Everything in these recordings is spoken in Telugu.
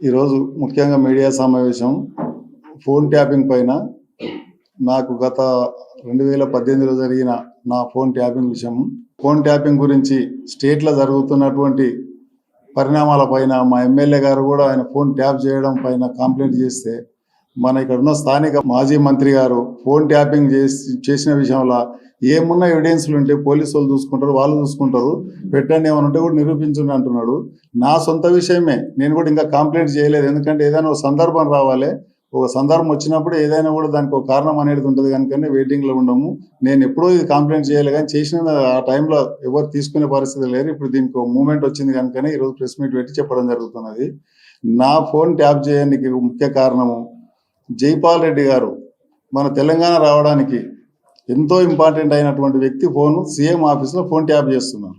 ఈరోజు ముఖ్యంగా మీడియా సమావేశం ఫోన్ ట్యాపింగ్ పైన నాకు గత రెండు వేల పద్దెనిమిదిలో జరిగిన నా ఫోన్ ట్యాపింగ్ విషయం ఫోన్ ట్యాపింగ్ గురించి స్టేట్లో జరుగుతున్నటువంటి పరిణామాల పైన మా ఎమ్మెల్యే గారు కూడా ఆయన ఫోన్ ట్యాప్ చేయడం పైన కంప్లైంట్ చేస్తే మన ఇక్కడ ఉన్న స్థానిక మాజీ మంత్రి గారు ఫోన్ ట్యాపింగ్ చేసి చేసిన విషయంలో ఏమున్న ఎవిడెన్స్లు ఉంటే పోలీసు వాళ్ళు చూసుకుంటారు వాళ్ళు చూసుకుంటారు. పెట్టండి ఏమైనా ఉంటే కూడా నిరూపించండి అంటున్నాడు. నా సొంత విషయమే. నేను కూడా ఇంకా కంప్లైంట్ చేయలేదు. ఎందుకంటే ఏదైనా ఒక సందర్భం రావాలి. ఒక సందర్భం వచ్చినప్పుడు ఏదైనా కూడా దానికి ఒక కారణం అనేది ఉంటుంది. కనుకనే వెయిటింగ్లో ఉండము. నేను ఎప్పుడో ఇది కంప్లైంట్ చేయాలి. కానీ చేసిన ఆ టైంలో ఎవరు తీసుకునే పరిస్థితి లేరు ఇప్పుడు దీనికి ఒక మూమెంట్ వచ్చింది కనుకనే ఈరోజు ప్రెస్ మీట్ పెట్టి చెప్పడం జరుగుతున్నది. నా ఫోన్ ట్యాప్ చేయడానికి ముఖ్య కారణము జైపాల్ రెడ్డి గారు మన తెలంగాణ రావడానికి ఎంతో ఇంపార్టెంట్ అయినటువంటి వ్యక్తి ఫోన్ సీఎం ఆఫీస్లో ఫోన్ ట్యాప్ చేస్తున్నారు.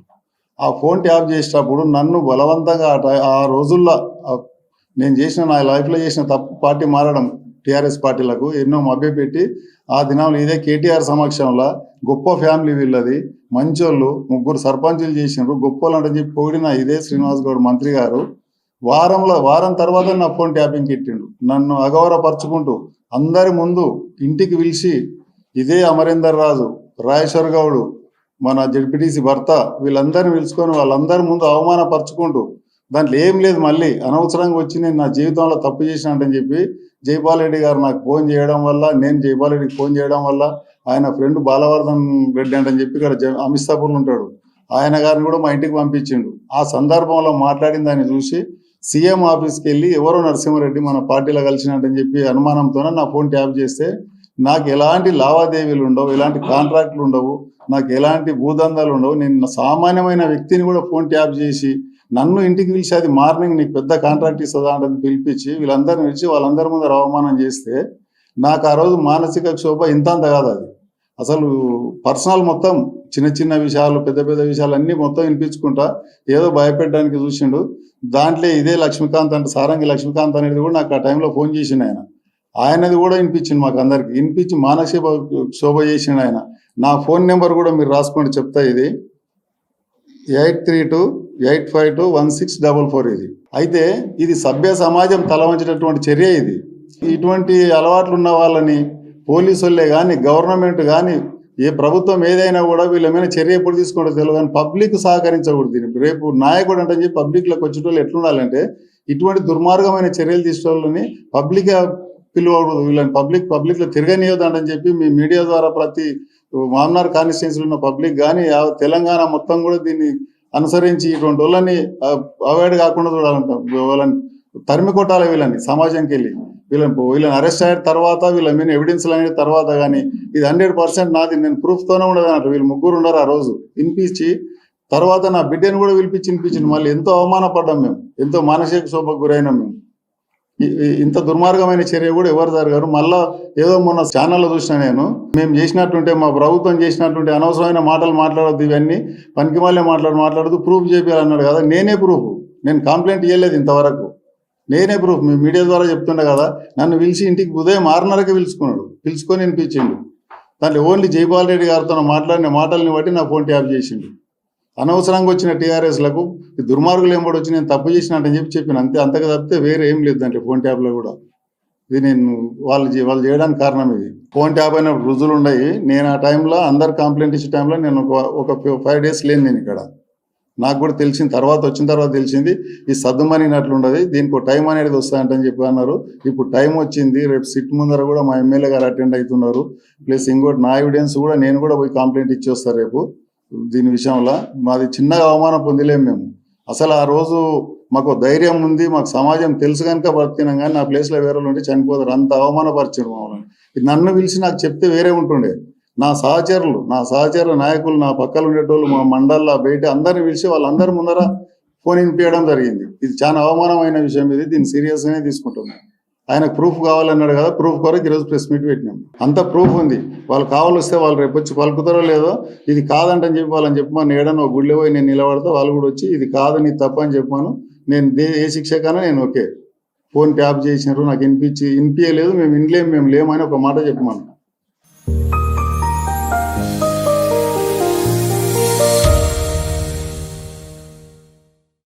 ఆ ఫోన్ ట్యాప్ చేసేటప్పుడు నన్ను బలవంతంగా ఆ టై- ఆ రోజుల్లో నేను చేసిన నా లైఫ్లో చేసిన తప్పు పార్టీ మారడం టీఆర్ఎస్ పార్టీలకు ఎన్నో మభ్యపెట్టి ఆ దినంలో ఇదే కేటీఆర్ సమక్షంలో గొప్ప ఫ్యామిలీ వీళ్ళది మంచోళ్ళు ముగ్గురు సర్పంచులు చేసినారు గొప్పలు అంటే చెప్పి పొగిడిన ఇదే శ్రీనివాస్ గౌడ్ మంత్రి గారు. వారంలో వారం తర్వాత నా ఫోన్ ట్యాపింగ్ పెట్టిండు నన్ను అగౌరవపరుచుకుంటూ అందరి ముందు ఇంటికి పిలిచి ఇదే అమరేందర్ రాజు రాజేశ్వర్ గౌడు మన జడ్పీటీసీ భర్త వీళ్ళందరిని పిలుచుకొని వాళ్ళందరి ముందు అవమానపరుచుకుంటూ దాంట్లో ఏం లేదు మళ్ళీ అనవసరంగా వచ్చి నేను నా జీవితంలో తప్పు చేసినట్టని చెప్పి జైపాల్ రెడ్డి గారు నాకు ఫోన్ చేయడం వల్ల నేను జైపాల్ రెడ్డికి ఫోన్ చేయడం వల్ల ఆయన ఫ్రెండ్ బాలవర్ధన్ రెడ్డి అంటని చెప్పి ఇక్కడ జ- ఉంటాడు. ఆయన గారిని కూడా మా ఇంటికి పంపించిండు. ఆ సందర్భంలో మాట్లాడిన దాన్ని చూసి సీఎం ఆఫీస్కి వెళ్ళి ఎవరో నరసింహారెడ్డి మన పార్టీలో కలిసినట్టని చెప్పి అనుమానంతోనే నా ఫోన్ ట్యాప్ చేస్తే నాకు ఎలాంటి లావాదేవీలు ఉండవు ఎలాంటి కాంట్రాక్ట్లు ఉండవు నాకు ఎలాంటి భూదందాలు ఉండవు. నేను సామాన్యమైన వ్యక్తిని కూడా ఫోన్ ట్యాప్ చేసి నన్ను ఇంటికి పిలిచి అది మార్నింగ్ నీకు పెద్ద కాంట్రాక్ట్ ఇస్తుందా అంటే పిలిపించి వీళ్ళందరిని పిలిచి వాళ్ళందరి ముందర అవమానం చేస్తే నాకు ఆ రోజు మానసిక క్షోభ ఇంత కాదు అది. అసలు పర్సనల్ మొత్తం చిన్న చిన్న విషయాలు పెద్ద పెద్ద విషయాలు అన్ని మొత్తం వినిపించుకుంటా ఏదో భయపెట్టడానికి చూసిండు. దాంట్లో ఇదే లక్ష్మీకాంత్ అంటే సారంగి లక్ష్మీకాంత్ అనేది కూడా నాకు ఆ టైంలో ఫోన్ చేసిండు ఆయన. ఆయనది కూడా వినిపించింది మాకు అందరికి. వినిపించి మానసిక శోభ చేసిండు ఆయన. నా ఫోన్ నెంబర్ కూడా మీరు రాసుకోండి చెప్తా ఇది. Eight three two eight five two one six double four ఇది. అయితే ఇది సభ్య సమాజం తలవంచేటటువంటి చర్య ఇది. ఇటువంటి అలవాట్లు ఉన్న వాళ్ళని పోలీసు వాళ్ళే కానీ గవర్నమెంట్ కానీ ఏ ప్రభుత్వం ఏదైనా కూడా వీళ్ళ మీద చర్య ఎప్పుడు తీసుకుంటో తెలియదు కానీ పబ్లిక్ సహకరించకూడదు దీనికి రేపు నాయకుడు అంటే చెప్పి పబ్లిక్లోకి వచ్చేటోళ్ళు ఎట్లుండాలంటే ఇటువంటి దుర్మార్గమైన చర్యలు తీసుకోవాలని పబ్లిక్ పిలువకూడదు. వీళ్ళని పబ్లిక్ పబ్లిక్లో తిరగనియొద్దని చెప్పి మీ మీడియా ద్వారా ప్రతి మామనార్ కాన్స్టిట్యున్సీలో ఉన్న పబ్లిక్ కానీ తెలంగాణ మొత్తం కూడా దీన్ని అనుసరించి ఇటువంటి వాళ్ళని అవాయిడ్ కాకుండా చూడాలంట. వాళ్ళని తరిమి కొట్టాలి వీళ్ళని సమాజంకి వెళ్ళి వీళ్ళని వీళ్ళని అరెస్ట్ అయిన తర్వాత వీళ్ళ మీద ఎవిడెన్స్ అనేది తర్వాత కానీ ఇది హండ్రెడ్ పర్సెంట్ నాది నేను ప్రూఫ్తోనే ఉండదు అన్నట్టు. వీళ్ళు ముగ్గురు ఉన్నారు ఆ రోజు. వినిపించి తర్వాత నా బిడ్డను కూడా పిలిపించి వినిపించింది మళ్ళీ ఎంతో అవమానపడ్డాం మేము. ఎంతో మానసిక శోభకు గురైనాం మేము. ఇంత దుర్మార్గమైన చర్య కూడా ఎవరు జరగారు. మళ్ళా ఏదో మొన్న ఛానల్లో చూసిన నేను. మేము చేసినట్టుంటే మా ప్రభుత్వం చేసినట్టుంటే అనవసరమైన మాటలు మాట్లాడద్దు ఇవన్నీ. పనికి మళ్ళీ మాట్లాడు మాట్లాడదు ప్రూఫ్ చేయాలన్నాడు కదా. నేనే ప్రూఫ్ నేను కంప్లైంట్ ఇవ్వలేదు ఇంతవరకు. నేనే ప్రూఫ్ మీ మీడియా ద్వారా చెప్తుండే కదా నన్ను పిలిచి ఇంటికి ఉదయం ఆరున్నరకే పిలుచుకున్నాడు. పిలుచుకొని వినిపించిండు. దాంట్లో ఓన్లీ జైపాల్ రెడ్డి గారితో మాట్లాడిన మాటల్ని బట్టి నా ఫోన్ ట్యాప్ చేసిండు. అనవసరంగా వచ్చిన టీఆర్ఎస్లకు దుర్మార్గులు ఏమోటి వచ్చి నేను తప్పు చేసినట్టని చెప్పి చెప్పిన. అంతే అంతగా తప్పితే వేరే ఏం లేదు దాంట్లో ఫోన్ ట్యాబ్లో కూడా. ఇది నేను వాళ్ళు వాళ్ళు చేయడానికి కారణం ఇది. ఫోన్ ట్యాప్ అయిన రుజువులు ఉన్నాయి. నేను ఆ టైంలో అందరు కంప్లైంట్ ఇచ్చే టైంలో నేను ఒక ఒక ఫైవ్ డేస్ లేను నేను ఇక్కడ. నాకు కూడా తెలిసిన తర్వాత వచ్చిన తర్వాత తెలిసింది ఈ సర్దుమనినట్లు ఉండదు దీనికి ఒక టైం అనేది వస్తాయంటని చెప్పి అన్నారు. ఇప్పుడు టైం వచ్చింది రేపు సిట్ ముందర కూడా మా ఎమ్మెల్యే గారు అటెండ్ అవుతున్నారు. ప్లస్ ఇంకోటి నా ఎవిడెన్స్ కూడా నేను కూడా పోయి కంప్లైంట్ ఇచ్చి వస్తాను రేపు దీని విషయంలో. మాది చిన్నగా అవమానం పొందలేము మేము. అసలు ఆ రోజు మాకు ధైర్యం ఉంది మాకు సమాజం తెలుసు కనుక బతికినాం కానీ నా ప్లేస్లో వేరే వాళ్ళు ఉంటే చనిపోతారు. అంత అవమానపరిచారు మమ్మల్ని. ఇది నన్ను పిలిచి నాకు చెప్తే వేరే ఉంటుండే. నా సహచరులు నా సహచర నాయకులు నా పక్కన ఉండేటోళ్ళు మా మండల్లో బయట అందరిని పిలిచి వాళ్ళందరి ముందర ఫోన్ వినిపించడం జరిగింది. ఇది చాలా అవమానమైన విషయం ఇది. దీన్ని సీరియస్గానే తీసుకుంటున్నాను ఆయనకు ప్రూఫ్ కావాలన్నాడు కదా ప్రూఫ్ కొరకు ఈరోజు ప్రెస్ మీట్ పెట్టినాం. అంత ప్రూఫ్ ఉంది. వాళ్ళు కావాలొస్తే వాళ్ళు రేపు వచ్చి పలుకుతారో లేదో ఇది కాదంటని చెప్పి వాళ్ళని చెప్పమని. ఏడని ఒక గుళ్ళో పోయి నేను నిలబడితే వాళ్ళు కూడా వచ్చి ఇది కాదు నీ తప్ప అని చెప్పాను నేను దే ఏ శిక్ష కన్నా నేను ఓకే. ఫోన్ ట్యాప్ చేసినారు నాకు వినిపించి వినిపించలేదు మేము వినలేము మేము లేమని ఒక మాట చెప్పమను.